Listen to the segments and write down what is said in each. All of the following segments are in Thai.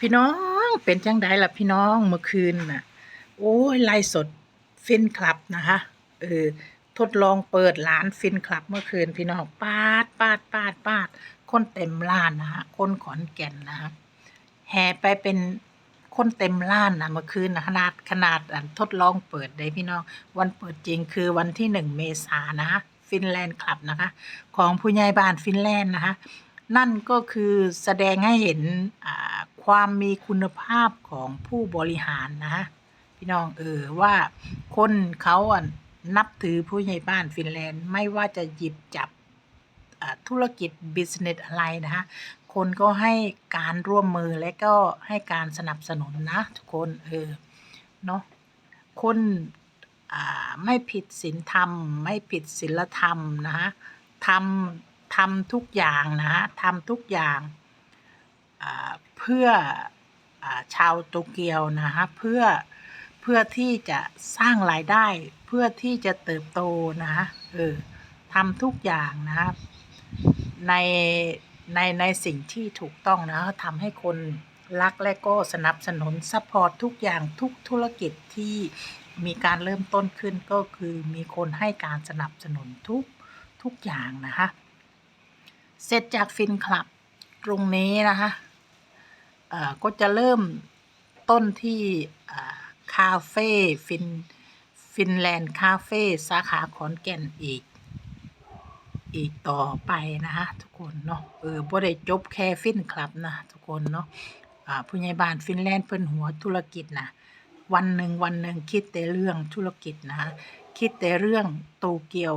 พี่น้องเป็นจังไดล่ะพี่น้องเมื่อคืนน่ะ โอ้ยไลฟ์สดฟินคลับนะคะเออทดลองเปิดร้านฟินคลับเมื่อคืนพี่น้องปาดปาดปาดปาดคนเต็มร้านนะคะคนขอนแก่นนะคะแห่ไปเป็นคนเต็มร้านนะเมื่อคืนนะขนาดขนาดทดลองเปิดได้พี่น้อง วันเปิดจริงคือวันที่หนึ่งเมษานะคะฟินแลนด์คลับนะคะ ของผู้ใหญ่บ้านฟินแลนด์นะคะนั่นก็คือแสดงให้เห็นอ่า ความมีคุณภาพของผู้บริหารนะฮะพี่น้องเออว่าคนเขาอะนับถือผู้ใหญ่บ้านฟินแลนด์ไม่ว่าจะหยิบจับธุรกิจบิสเนสอะไรนะฮะ คนก็ให้การร่วมมือและก็ให้การสนับสนุนนะทุกคนเออเนาะคนไม่ผิดศีลธรรม ไม่ผิดศีลธรรมนะฮะทำทำทุกอย่างนะฮะทำทุกอย่าง เพื่ออชาวโตเกียวนะฮะเพื่อเพื่อที่จะสร้างรายได้เพื่อที่จะเติบโตนะฮะเออทำทุกอย่างนะครับในในในสิ่งที่ถูกต้องนะทำให้คนรักและก็สนับสนุนซัพพอร์ตทุกอย่างทุกธุรกิจที่มีการเริ่มต้นขึ้นก็คือมีคนให้การสนับสนุนทุกทุกอย่างนะคะเสร็จจากฟินคลับตรงนี้นะคะ ก็จะเริ่มต้นที่คาเฟ่ฟินฟินแลนด์คาเฟ่สาขาขอนแก่นอีก อีกต่อไปนะคะทุกคนเนาะเออบ่ได้จบแค่ฟินคลับนะทุกคนเนาะผู้ใหญ่บ้านฟินแลนด์เพิ่นหัวธุรกิจนะวันหนึ่งวันหนึ่งคิดแต่เรื่องธุรกิจนะคะคิดแต่เรื่องโตเกียว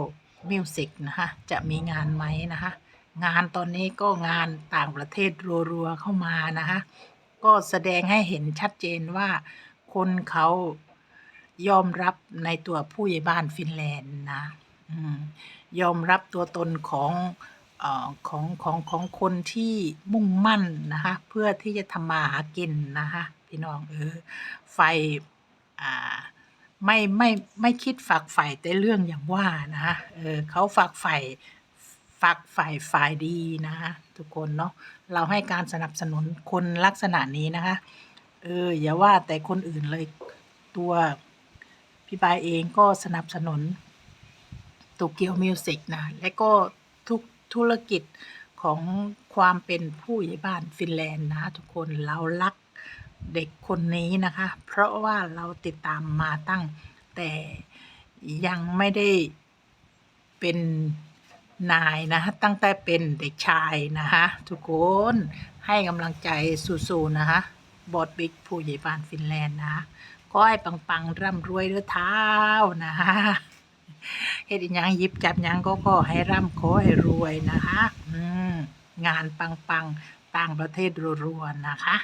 มิวสิกนะคะจะมีงานไหมนะคะ งานตอนนี้ก็งานต่างประเทศรัวๆเข้ามานะคะก็แสดงให้เห็นชัดเจนว่าคนเขายอมรับในตัวผู้ใหญ่บ้านฟินแลนด์นะอยอมรับตัวตนของเอ่อของของของคนที่มุ่งมั่นนะคะเพื่อที่จะทำมาหากินนะคะพี่น้องเออไฟอ่าไม่ไม่ไม่คิดฝักใฝ่แต่เรื่องอย่างว่านะคะเออเขาฝักใฝ่ ฝักฝ่ายฝ่ายดีนะคะทุกคนเนาะเราให้การสนับสนุนคนลักษณะนี้นะคะ เอออย่าว่าแต่คนอื่นเลยตัวพี่บายเองก็สนับสนุนโตเกียวมิวสิกนะ และก็ทุกธุรกิจของความเป็นผู้ใหญ่บ้านฟินแลนด์นะทุกคนเรารักเด็กคนนี้นะคะ เพราะว่าเราติดตามมาตั้งแต่ยังไม่ได้เป็น นายนะตั้งแต่เป็นเด็กชายนะคะทุกคนให้กำลังใจสู้ๆนะคะบอดบิ๊กผู้ใหญ่บ้านฟินแลนด์นะก็ให้ปังๆร่ำรวยด้วยเท้านะคะเฮ็ดยังยิบจับยังก็ขอให้ร่ำขอให้รวยนะคะ อืมงานปังๆต่างประเทศรัวๆนะคะ